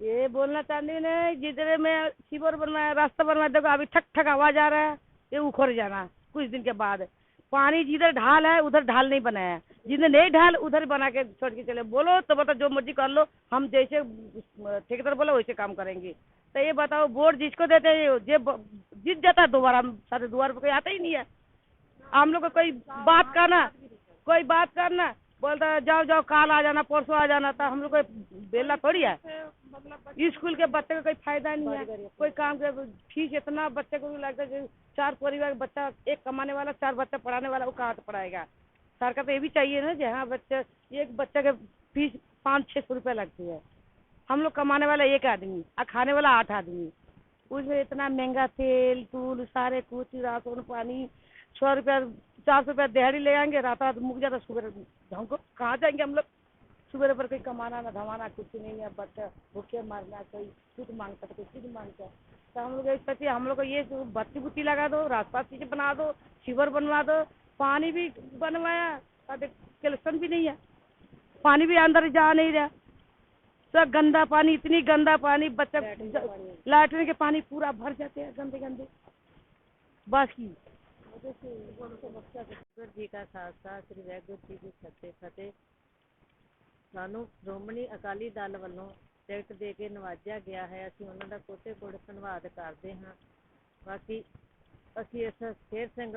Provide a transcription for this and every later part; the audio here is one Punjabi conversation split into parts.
ये बोलना चाहती नहीं जिधर में शिवर बनवाया, रास्ता बनवाया, देखो अभी ठक ठक आवाज़ आ रहा है, ये उखड़ जाना, कुछ दिन के बाद। पानी जिधर ढाल है, उधर ढाल नहीं बनाया। जिधर नहीं ढाल, उधर बना के छोड़ के चले। बोलो तो बताओ, जो मर्ज़ी कर लो, हम जैसे ठेकेदार बोला, वैसे काम करेंगे। तो ये बताओ बोर्ड जिसको देते हैं ब- जीत जाता है दोबारा, सारे द्वार पे कोई आता ही नहीं है। हम लोग को कोई बात करना, कोई बात करना, बोलता जाओ जाओ, काल आ जाना, परसों आ जाना था हम लोग को बेला थोड़ी है। स्कूल के बच्चे का कोई फ़ायदा नहीं है, कोई काम के, फ़ीस इतना बच्चे को लगता है चार परिवार बच्चा एक कमाने वाला, चार बच्चा पढ़ाने वाला, वो कहाँ से पढ़ाएगा? सरकार तो ये भी चाहिए ना कि हाँ बच्चे, एक बच्चे के फ़ीस पाँच छः सौ रुपये लगती है। हम लोग कमाने वाला एक आदमी और खाने वाला आठ आदमी। उसमें इतना महँगा तेल तूल सारे कुछ, राशन, पानी सौ रुपया, चार सौ रुपया दिहाड़ी ले आएँगे, रात रात मुक जाता, सुबह हमको कहाँ जाएँगे हम लोग? सुबह पर कोई कमाना ना धमाना कुछ नहीं है बच्चा भूखे मारना कोई कुछ माँगता कोई कुछ माँगता तो हम लोग हम लोग को ये बत्ती बुत्ती लगा दो रास्ता चीज़ें बना दो शिवर बनवा दो पानी भी बनवाया कलेक्शन भी नहीं है पानी भी अंदर जा नहीं रहा सब गंदा पानी इतनी गंदा पानी बच्चा लैट्रिन के पानी पूरा भर जाते हैं गंदे गंदे बस की ਵਾਹਿਗੁਰੂ ਜੀ ਕਾ ਖਾਲਸਾ ਸ੍ਰੀ ਵਾਹਿਗੁਰੂ ਜੀ ਕੀ ਫਤਿਹ ਫਤਿਹ ਸਾਨੂੰ ਸ਼੍ਰੋਮਣੀ ਅਕਾਲੀ ਦਲ ਵੱਲੋਂ ਟਿਕਟ ਦੇ ਕੇ ਨਵਾਜਿਆ ਗਿਆ ਹੈ ਅਸੀਂ ਉਹਨਾਂ ਦਾ ਕੋਟੇ ਕੋਟ ਧੰਨਵਾਦ ਕਰਦੇ ਹਾਂ ਬਾਕੀ ਅਸੀਂ ਇਸ ਸ਼ੇਰ ਸਿੰਘ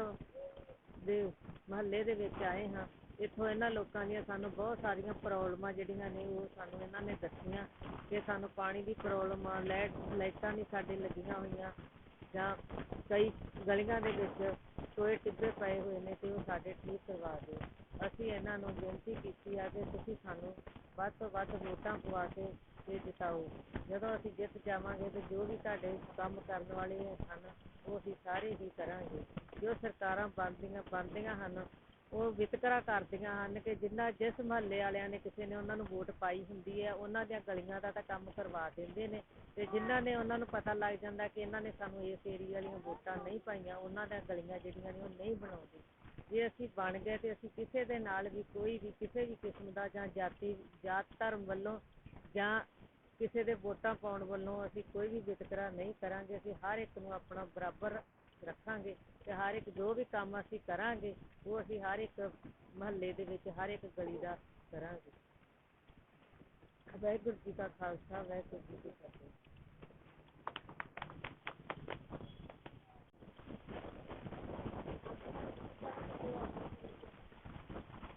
ਦੇ ਮਹੱਲੇ ਦੇ ਵਿੱਚ ਆਏ ਹਾਂ, ਇੱਥੋਂ ਇਹਨਾਂ ਲੋਕਾਂ ਦੀਆਂ ਸਾਨੂੰ ਬਹੁਤ ਸਾਰੀਆਂ ਪ੍ਰੋਬਲਮਾਂ ਜਿਹੜੀਆਂ ਨੇ ਉਹ ਸਾਨੂੰ ਇਹਨਾਂ ਨੇ ਦੱਸੀਆਂ ਕਿ ਸਾਨੂੰ ਪਾਣੀ ਦੀ ਪ੍ਰੋਬਲਮ ਆ, ਲਾਈਟ, ਲਾਈਟਾਂ ਨਹੀਂ ਸਾਡੇ ਲੱਗੀਆਂ ਹੋਈਆਂ ਜਾਂ ਕਈ ਗਲੀਆਂ ਦੇ ਵਿੱਚ ਟੋਏ ਟਿੱਬੇ ਪਏ ਹੋਏ ਨੇ ਤੇ ਉਹ ਸਾਡੇ ਠੀਕ ਕਰਵਾ ਦਿਓ। ਅਸੀਂ ਇਹਨਾਂ ਨੂੰ ਬੇਨਤੀ ਕੀਤੀ ਆ ਕਿ ਤੁਸੀਂ ਸਾਨੂੰ ਵੱਧ ਤੋਂ ਵੱਧ ਵੋਟਾਂ ਪਵਾ ਕੇ ਤੇ ਜਿਤਾਓ। ਜਦੋਂ ਅਸੀਂ ਜਿੱਤ ਜਾਵਾਂਗੇ ਤੇ ਜੋ ਵੀ ਸਾਡੇ ਕੰਮ ਕਰਨ ਵਾਲੇ ਹਨ, ਉਹ ਅਸੀਂ ਸਾਰੇ ਹੀ ਕਰਾਂਗੇ। ਜੋ ਸਰਕਾਰਾਂ ਬਣਦੀਆਂ ਬਣਦੀਆਂ ਹਨ, ਉਹ ਵਿਤਕਰਾ ਕਰਦੀਆਂ ਹਨ ਕਿ ਜਿੰਨਾ ਜਿਸ ਮਹੱਲੇ ਵਾਲਿਆਂ ਨੇ ਕਿਸੇ ਨੇ ਉਹਨਾਂ ਨੂੰ ਵੋਟ ਪਾਈ ਹੁੰਦੀ ਹੈ, ਉਹਨਾਂ ਦੀਆਂ ਗਲੀਆਂ ਦਾ ਤਾਂ ਕੰਮ ਕਰਵਾ ਦਿੰਦੇ ਨੇ। ਤੇ ਜਿਨ੍ਹਾਂ ਨੇ ਉਹਨਾਂ ਨੂੰ ਪਤਾ ਲੱਗ ਜਾਂਦਾ ਕਿ ਇਹਨਾਂ ਨੇ ਸਾਨੂੰ ਇਸ ਏਰੀਆ ਵਾਲੀਆਂ ਵੋਟਾਂ ਨਹੀਂ ਪਾਈਆਂ, ਉਹਨਾਂ ਦੀਆਂ ਗਲੀਆਂ ਜਿਹੜੀਆਂ ਨੇ ਉਹ ਨਹੀਂ ਬਣਾਉਂਦੇ। ਜੇ ਅਸੀਂ ਬਣ ਗਏ ਤੇ ਅਸੀਂ ਕਿਸੇ ਦੇ ਨਾਲ ਵੀ ਕੋਈ ਵੀ ਕਿਸੇ ਵੀ ਕਿਸਮ ਦਾ ਜਾਂ ਜਾਤੀ, ਜਾਤ ਧਰਮ ਵੱਲੋਂ ਜਾਂ ਕਿਸੇ ਦੇ ਵੋਟਾਂ ਪਾਉਣ ਵੱਲੋਂ ਅਸੀਂ ਕੋਈ ਵੀ ਵਿਤਕਰਾ ਨਹੀਂ ਕਰਾਂਗੇ, ਅਸੀਂ ਹਰ ਇੱਕ ਨੂੰ ਆਪਣਾ ਬਰਾਬਰ ਰੱਖਾਂਗੇ ਤੇ ਹਰ ਇੱਕ ਜੋ ਵੀ ਕੰਮ ਅਸੀਂ ਕਰਾਂਗੇ, ਉਹ ਅਸੀਂ ਹਰ ਇੱਕ ਮਹੱਲੇ ਦੇ ਵਿੱਚ, ਹਰ ਇੱਕ ਗਲੀ ਦਾ ਕਰਾਂਗੇ। ਵਾਹਿਗੁਰੂ ਜੀ ਕਾ ਖਾਲਸਾ, ਵਾਹਿਗੁਰੂ ਜੀ ਕੀ ਫਤਿਹ।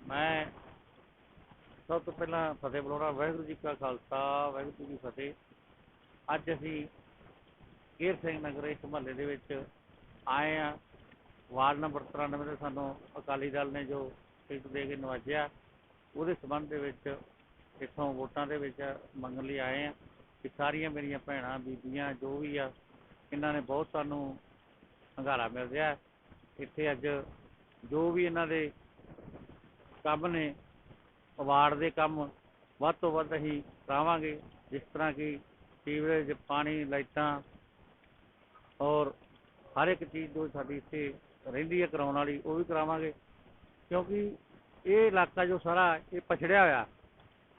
ਮੈਂ ਸਭ ਤੋਂ ਪਹਿਲਾਂ ਫਤਿਹ ਬੁਲਾਉਣਾ, ਵਾਹਿਗੁਰੂ ਜੀ ਕਾ ਖਾਲਸਾ, ਵਾਹਿਗੁਰੂ ਜੀ ਕੀ ਫਤਿਹ। ਅੱਜ ਅਸੀਂ ਕੇਰ ਸਿੰਘ ਨਗਰ ਇੱਕ ਮਹੱਲੇ ਦੇ ਵਿੱਚ ਆਏ ਆ ਵਾਰਡ ਨੰਬਰ 93 ਦੇ ਸਾਨੂੰ ਅਕਾਲੀ ਦਲ ਨੇ ਜੋ ਟਿਕਟ ਦੇ ਕੇ ਨਵਾਜਿਆ, ਉਹਦੇ ਸੰਬੰਧ ਦੇ ਵਿੱਚ ਇੱਥੋਂ ਵੋਟਾਂ ਦੇ ਵਿੱਚ ਮੰਗਣ ਲਈ ਆਏ ਆ ਕਿ ਸਾਰੀਆਂ ਮੇਰੀਆਂ ਭੈਣਾਂ, ਬੀਬੀਆਂ, ਜੋ ਵੀ ਆ, ਇਹਨਾਂ ਨੇ ਬਹੁਤ ਸਾਨੂੰ ਹੰਗਾਰਾ ਮਿਲ ਰਿਹਾ। ਇੱਥੇ ਅੱਜ ਜੋ ਵੀ ਇਹਨਾਂ ਦੇ ਕੰਮ ਨੇ ਅਵਾਰਡ ਦੇ ਕੰਮ, ਵੱਧ ਤੋਂ ਵੱਧ ਅਸੀਂ ਕਰਾਵਾਂਗੇ। ਜਿਸ ਤਰ੍ਹਾਂ ਕਿ ਸੀਵਰੇਜ, ਪਾਣੀ, ਲਾਈਟਾਂ ਔਰ ਹਰ ਇੱਕ ਚੀਜ਼ ਜੋ ਸਾਡੀ ਇੱਥੇ ਰਹਿੰਦੀ ਹੈ ਕਰਾਉਣ ਵਾਲੀ, ਉਹ ਵੀ ਕਰਾਵਾਂਗੇ। ਕਿਉਂਕਿ ਇਹ ਇਲਾਕਾ ਜੋ ਸਾਰਾ ਇਹ ਪਛੜਿਆ ਹੋਇਆ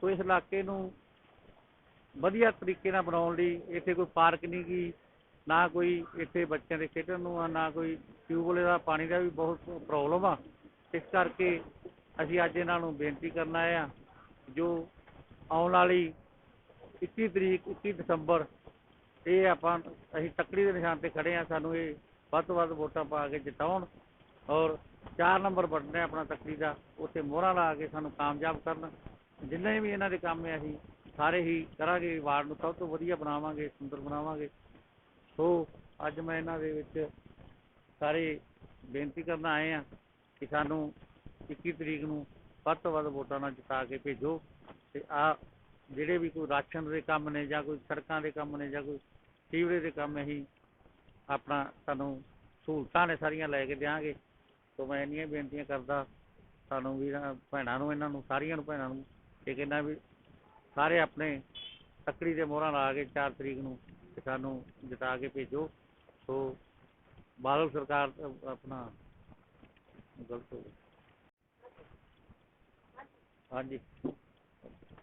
ਸੋ ਇਸ ਇਲਾਕੇ ਨੂੰ ਵਧੀਆ ਤਰੀਕੇ ਨਾਲ ਬਣਾਉਣ ਲਈ ਇੱਥੇ ਕੋਈ ਪਾਰਕ ਨਹੀਂ ਗੀ। ਨਾ ਕੋਈ ਇੱਥੇ ਬੱਚਿਆਂ ਦੇ ਖੇਡਣ ਨੂੰ ਆ, ਨਾ ਕੋਈ ਟਿਊਬਵੈੱਲ ਦਾ ਪਾਣੀ ਦਾ ਵੀ ਬਹੁਤ ਪ੍ਰੋਬਲਮ ਆ। ਇਸ ਕਰਕੇ ਅਸੀਂ ਅੱਜ ਇਹਨਾਂ ਨੂੰ ਬੇਨਤੀ ਕਰਨ ਆਏ ਆ ਜੋ ਆਉਣ ਵਾਲੀ 21 ਤਰੀਕ 21 ਦਸੰਬਰ, ਇਹ ਆਪਾਂ, ਅਸੀਂ ਤੱਕੜੀ ਦੇ ਨਿਸ਼ਾਨ ਤੇ ਖੜੇ ਆ, ਸਾਨੂੰ ਇਹ ਵੱਧ ਤੋਂ ਵੱਧ ਵੋਟਾਂ ਪਾ ਕੇ ਜਿਤਾਉਣ ਔਰ 4 ਨੰਬਰ ਬਟਨ ਹੈ ਆਪਣਾ ਤੱਕੜੀ ਦਾ, ਉੱਥੇ ਮੋਹਰਾਂ ਲਾ ਕੇ ਸਾਨੂੰ ਕਾਮਯਾਬ ਕਰਨ। ਜਿੰਨੇ ਵੀ ਇਹਨਾਂ ਦੇ ਕੰਮ ਹੈ, ਅਸੀਂ ਸਾਰੇ ਹੀ ਕਰਾਂਗੇ, ਵਾਰਡ ਨੂੰ ਸਭ ਤੋਂ ਵਧੀਆ ਬਣਾਵਾਂਗੇ, ਸੁੰਦਰ ਬਣਾਵਾਂਗੇ। ਸੋ ਅੱਜ ਮੈਂ ਇਹਨਾਂ ਦੇ ਵਿੱਚ ਸਾਰੇ ਬੇਨਤੀ ਕਰਨ ਆਏ ਆ ਕਿ ਸਾਨੂੰ 21 ਤਰੀਕ ਨੂੰ ਵੱਧ ਤੋਂ ਵੱਧ ਵੋਟਾਂ ਨਾਲ ਜਿਤਾ ਕੇ ਭੇਜੋ ਤੇ ਆ ਜਿਹੜੇ ਵੀ ਕੋਈ ਰਾਸ਼ਨ ਦੇ ਕੰਮ ਨੇ ਜਾਂ ਕੋਈ ਸੜਕਾਂ ਦੇ ਕੰਮ ਨੇ ਜਾਂ ਕੋਈ ਸੀਵਰੇਜ ਦੇ ਕੰਮ ਅਸੀਂ ਆਪਣਾ ਸਾਨੂੰ ਸਹੂਲਤਾਂ ਨੇ ਸਾਰੀਆਂ ਲੈ ਕੇ ਦਿਆਂਗੇ। ਸੋ ਮੈਂ ਇੰਨੀਆਂ ਬੇਨਤੀਆਂ ਕਰਦਾ ਸਾਨੂੰ ਵੀ ਭੈਣਾਂ ਨੂੰ, ਇਹਨਾਂ ਨੂੰ, ਸਾਰੀਆਂ ਨੂੰ, ਭੈਣਾਂ ਨੂੰ ਇਹ ਕਹਿੰਦਾ ਵੀ ਸਾਰੇ ਆਪਣੇ ਤੱਕੜੀ ਦੇ ਮੋਹਰਾਂ ਲਾ ਕੇ 4 ਤਰੀਕ ਨੂੰ ਤੇ ਸਾਨੂੰ ਜਿਤਾ ਕੇ ਭੇਜੋ। ਸੋ ਬਾਦਲ ਸਰਕਾਰ ਅਹ ਆਪਣਾ ਗਲਤ ਹੋ ਹਾਂਜੀ।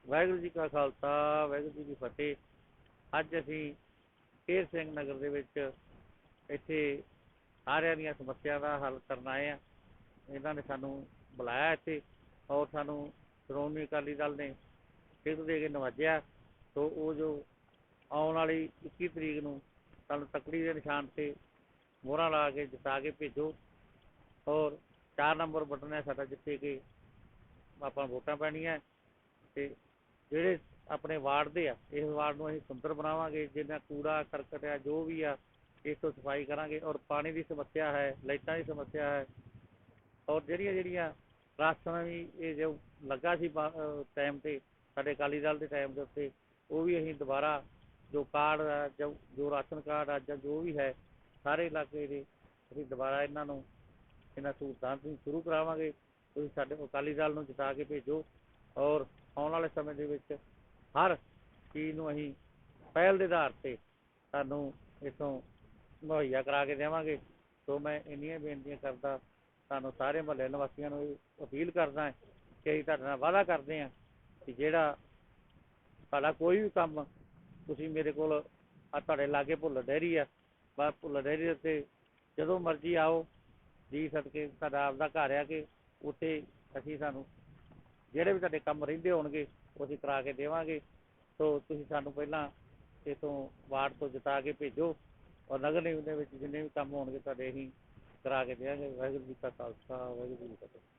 ਵਾਹਿਗੁਰੂ ਜੀ ਕਾ ਖਾਲਸਾ, ਵਾਹਿਗੁਰੂ ਜੀ ਕੀ ਫਤਿਹ। ਅੱਜ ਅਸੀਂ ਕੇਰ ਸਿੰਘ ਨਗਰ ਦੇ ਵਿੱਚ ਇੱਥੇ ਸਾਰਿਆਂ ਦੀਆਂ ਸਮੱਸਿਆ ਦਾ ਹੱਲ ਕਰਨ ਆਏ ਆ ਇਹਨਾਂ ਨੇ ਸਾਨੂੰ ਬੁਲਾਇਆ ਇੱਥੇ ਔਰ ਸਾਨੂੰ ਸ਼੍ਰੋਮਣੀ ਅਕਾਲੀ ਦਲ ਨੇ ਸਿੱਧ ਦੇ ਕੇ ਨਵਾਜਿਆ। ਸੋ ਉਹ ਜੋ ਆਉਣ ਵਾਲੀ 21 ਤਰੀਕ ਨੂੰ ਸਾਨੂੰ ਤੱਕੜੀ ਦੇ ਨਿਸ਼ਾਨ ਤੇ ਮੋਹਰਾਂ ਲਾ ਕੇ ਜਿਤਾ ਕੇ ਭੇਜੋ। ਔਰ ਚਾਰ ਨੰਬਰ ਬਟਨ ਹੈ ਸਾਡਾ, ਜਿੱਥੇ ਕਿ ਆਪਾਂ ਵੋਟਾਂ ਪੈਣੀਆਂ ਅਤੇ ਜਿਹੜੇ ਆਪਣੇ ਵਾਰਡ ਦੇ ਆ, ਇਸ ਵਾਰਡ ਨੂੰ ਅਸੀਂ ਸੁੰਦਰ ਬਣਾਵਾਂਗੇ, ਜਿੰਨਾ ਕੂੜਾ, ਕਰਕਟ ਆ ਜੋ ਵੀ ਆ, ਇਸ ਤੋਂ ਸਫ਼ਾਈ ਕਰਾਂਗੇ ਔਰ ਪਾਣੀ ਦੀ ਸਮੱਸਿਆ ਹੈ, ਲਾਈਟਾਂ ਦੀ ਸਮੱਸਿਆ ਹੈ ਔਰ ਜਿਹੜੀਆਂ ਜਿਹੜੀਆਂ ਰਾਸ਼ਨ ਵੀ ਇਹ ਜੋ ਲੱਗਾ ਸੀ ਟਾਈਮ ਤੇ, ਸਾਡੇ ਅਕਾਲੀ ਦਲ ਦੇ ਟਾਈਮ ਦੇ ਉੱਤੇ, ਉਹ ਵੀ ਅਸੀਂ ਦੁਬਾਰਾ ਜੋ ਕਾਰਡ ਆ, ਜੋ ਜੋ ਰਾਸ਼ਨ ਕਾਰਡ ਆ, ਜਾਂ ਜੋ ਵੀ ਹੈ, ਸਾਰੇ ਇਲਾਕੇ ਦੇ ਅਸੀਂ ਦੁਬਾਰਾ ਇਹਨਾਂ ਨੂੰ ਇਹਨਾਂ ਸਹੂਲਤਾਂ ਨੂੰ ਸ਼ੁਰੂ ਕਰਾਵਾਂਗੇ। ਤੁਸੀਂ ਸਾਡੇ ਅਕਾਲੀ ਦਲ ਨੂੰ ਜਿਤਾ ਕੇ ਭੇਜੋ ਔਰ ਆਉਣ ਵਾਲੇ ਸਮੇਂ ਦੇ ਵਿੱਚ ਹਰ ਚੀਜ਼ ਨੂੰ ਅਸੀਂ ਪਹਿਲ ਦੇ ਆਧਾਰ ਤੇ ਸਾਨੂੰ ਇਥੋਂ ਮੁਹੱਈਆ ਕਰਾ ਕੇ ਦੇਵਾਂਗੇ। ਸੋ ਮੈਂ ਇੰਨੀਆਂ ਬੇਨਤੀਆਂ ਕਰਦਾ, ਤੁਹਾਨੂੰ ਸਾਰੇ ਮਹੱਲੇ ਨਿਵਾਸੀਆਂ ਨੂੰ ਇਹ ਅਪੀਲ ਕਰਦਾ ਕਿ ਅਸੀਂ ਤੁਹਾਡੇ ਨਾਲ ਵਾਅਦਾ ਕਰਦੇ ਹਾਂ ਕਿ ਜਿਹੜਾ ਸਾਡਾ ਕੋਈ ਵੀ ਕੰਮ ਤੁਸੀਂ ਮੇਰੇ ਕੋਲ ਆ ਤੁਹਾਡੇ ਲਾਗੇ ਭੁੱਲਰ ਡੈਰੀ ਆ, ਬਸ ਭੁੱਲਰ ਡੈਰੀ ਦੇ ਉੱਤੇ ਜਦੋਂ ਮਰਜ਼ੀ ਆਓ, ਜੀ ਸਦਕੇ ਸਾਡਾ ਆਪਦਾ ਘਰ ਆ ਕਿ ਉੱਥੇ ਅਸੀਂ ਸਾਨੂੰ ਜਿਹੜੇ ਵੀ ਤੁਹਾਡੇ ਕੰਮ ਰਹਿੰਦੇ ਹੋਣਗੇ, ਉਹ ਅਸੀਂ ਕਰਾ ਕੇ ਦੇਵਾਂਗੇ। ਸੋ ਤੁਸੀਂ ਸਾਨੂੰ ਪਹਿਲਾਂ ਇਥੋਂ ਵਾਰਡ ਤੋਂ ਜਿਤਾ ਕੇ ਭੇਜੋ ਔਰ ਨਗਰ ਨਿਗਮ ਦੇ ਵਿੱਚ ਜਿੰਨੇ ਵੀ ਕੰਮ ਹੋਣਗੇ, ਤੁਹਾਡੇ ਅਸੀਂ ਕਰਾ ਕੇ ਦੇਵਾਂਗੇ। ਵਾਹਿਗੁਰੂ ਜੀ ਕਾ ਖਾਲਸਾ, ਵਾਹਿਗੁਰੂ ਜੀ ਕੀ ਫਤਿਹ।